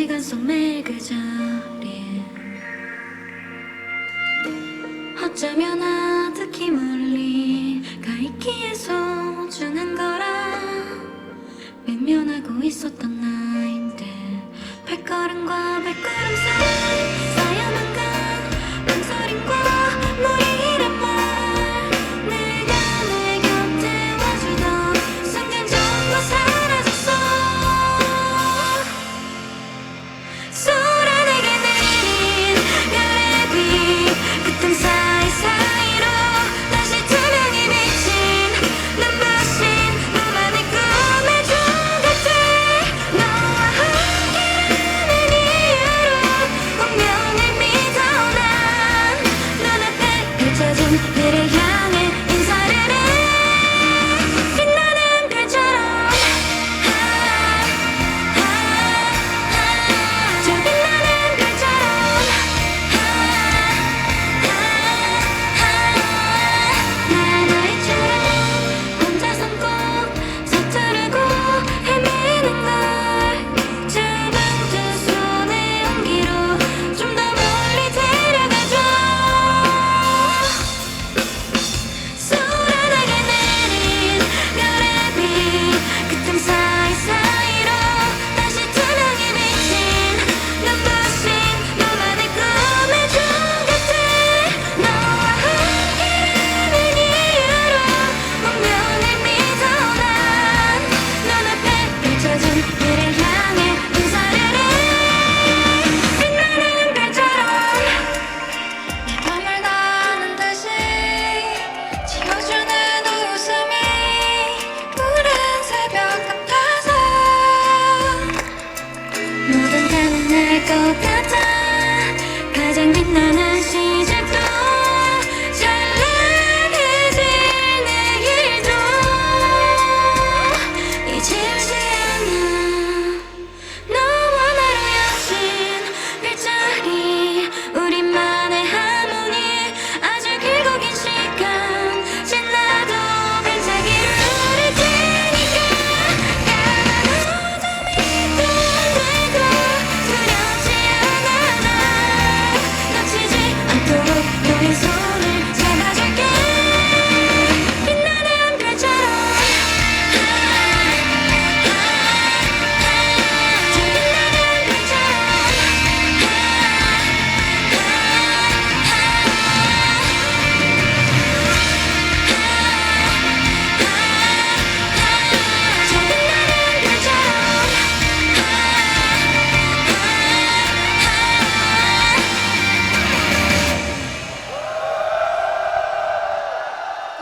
시간 속 매일 그 자리에. 어쩌면 아득히 물리가 있기에 소중한 거라. 외면하고 있었던 나인데 발걸음과 발걸음 사이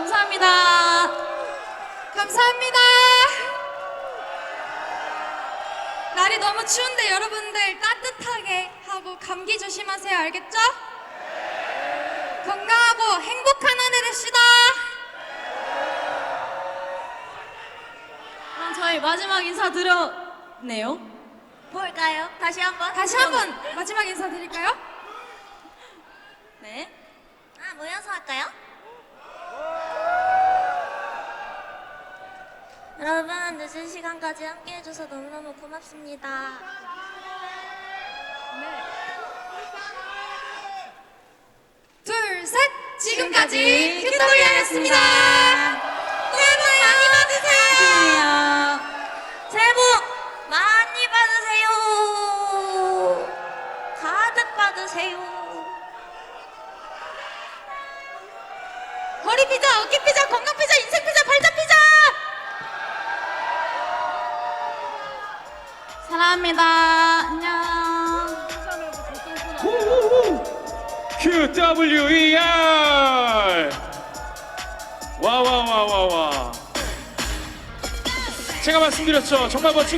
감사합니다. 감사합니다. 날이 너무 추운데 여러분들 따뜻하게 하고 감기 조심하세요. 알겠죠? 건강하고 행복한 한해 되시다. 그럼 저희 마지막 인사 드렸네요. 뭘까요? 다시 한번. 다시 한번 마지막 인사 드릴까요? 네. 아 모여서 할까요? 여러분 늦은 시간까지 함께 해줘서 너무너무 고맙습니다. 둘, 셋. 지금까지 큐토리얼이었습니다. 새해 복 많이 받으세요. 새해 복 많이 받으세요. 가득 받으세요. 허리 피자, 어깨 피자, 건강 피자, 인생 피자, 발 사랑합니다. 안녕. QWER 와 와 와 와 와 제가 말씀드렸죠 정말 멋진